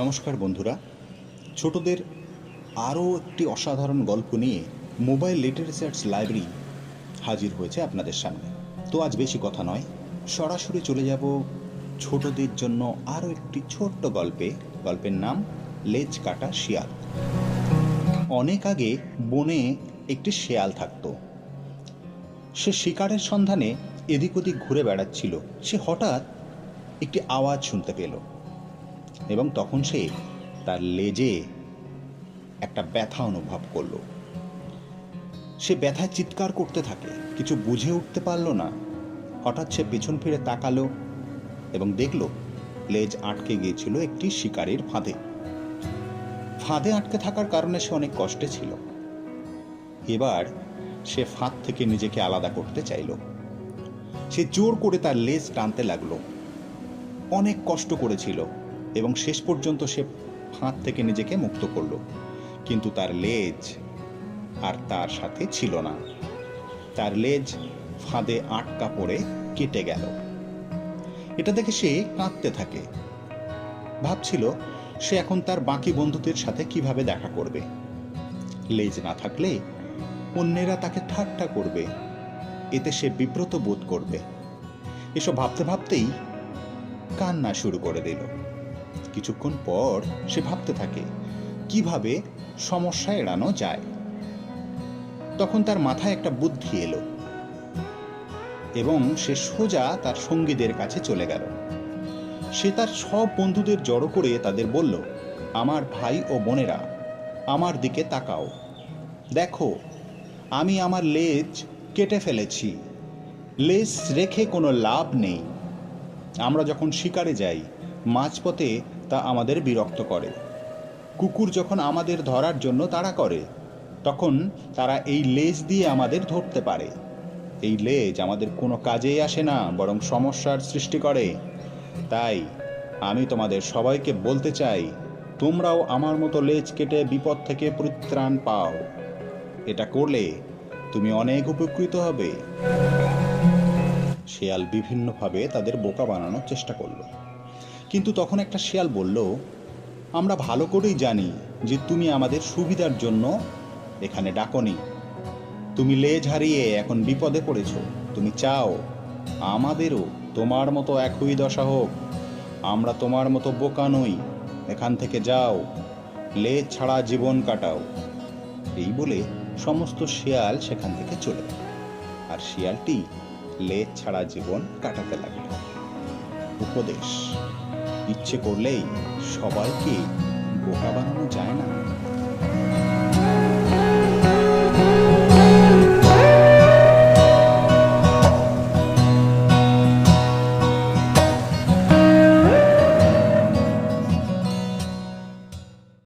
নমস্কার বন্ধুরা। ছোটদের আরও একটি অসাধারণ গল্প নিয়ে মোবাইল লিটারেচার্স লাইব্রেরি হাজির হয়েছে আপনাদের সামনে। তো আজ বেশি কথা নয়, সরাসরি চলে যাব ছোটদের জন্য আরও একটি ছোট্ট গল্পে। গল্পের নাম লেজ কাটা শিয়াল। অনেক আগে বনে একটি শেয়াল থাকতো। সে শিকারের সন্ধানে এদিক ওদিক ঘুরে বেড়াচ্ছিল। সে হঠাৎ একটি আওয়াজ শুনতে পেল। এবং তখন সে তার লেজে একটা ব্যথা অনুভব করল। সে ব্যথায় চিৎকার করতে থাকে, কিছু বুঝে উঠতে পারল না। হঠাৎ সে পেছন ফিরে তাকালো এবং দেখল লেজ আটকে গিয়েছিল একটি শিকারীর ফাঁদে। ফাঁদে আটকে থাকার কারণে সে অনেক কষ্টে ছিল। এবার সে ফাঁদ থেকে নিজেকে আলাদা করতে চাইল। সে জোর করে তার লেজ টানতে লাগল। অনেক কষ্ট করেছিল। এবং শেষ পর্যন্ত সে ফাঁদ থেকে নিজেকে মুক্ত করল। কিন্তু তার লেজ আর তার সাথে ছিল না। তার লেজ ফাঁদে আটকা পড়ে কেটে গেল। এটা দেখে সে কাঁদতে থাকে। ভাবছিল, সে এখন তার বাকি বন্ধুদের সাথে কীভাবে দেখা করবে? লেজ না থাকলে অন্যেরা তাকে ঠাট্টা করবে। এতে সে বিব্রত বোধ করবে। এসব ভাবতে ভাবতেই কান্না শুরু করে দিল। কিছুক্ষণ পর সে ভাবতে থাকে, কীভাবে সমস্যা এড়ানো যায়? তখন তার মাথায় একটা বুদ্ধি এলো এবং সে সোজা তার সঙ্গীদের কাছে চলে গেল। সে তার সব বন্ধুদের জড়ো করে তাদের বলল, আমার ভাই ও বোনেরা, আমার দিকে তাকাও। দেখো, আমি আমার লেজ কেটে ফেলেছি। লেজ রেখে কোনো লাভ নেই। আমরা যখন শিকারে যাই, মাঝপথে তা আমাদের বিরক্ত করে। কুকুর যখন আমাদের ধরার জন্য তাড়া করে, তখন তারা এই লেজ দিয়ে আমাদের ধরতে পারে। এই লেজ আমাদের কোনো কাজেই আসে না, বরং সমস্যার সৃষ্টি করে। তাই আমি তোমাদের সবাইকে বলতে চাই, তোমরাও আমার মতো লেজ কেটে বিপদ থেকে পরিত্রাণ পাও। এটা করলে তুমি অনেক উপকৃত হবে। শেয়াল বিভিন্নভাবে তাদের বোকা বানানোর চেষ্টা করল। কিন্তু তখন একটা শেয়াল বলল, আমরা ভালো করেই জানি যে তুমি আমাদের সুবিধার জন্য এখানে ডাকনি। তুমি লেজ হারিয়ে এখন বিপদে পড়েছ। তুমি চাও আমাদেরও তোমার মতো একই দশা হোক। আমরা তোমার মতো বোকা নই। এখান থেকে যাও। লেজ ছাড়া জীবন কাটাও। এই বলে সমস্ত শিয়াল সেখান থেকে চলে আর শিয়ালটি লেজ ছাড়া জীবন কাটাতে লাগল। উপদেশ। ইচ্ছে করলেই সবাইকে বোকা বানানো যায় না।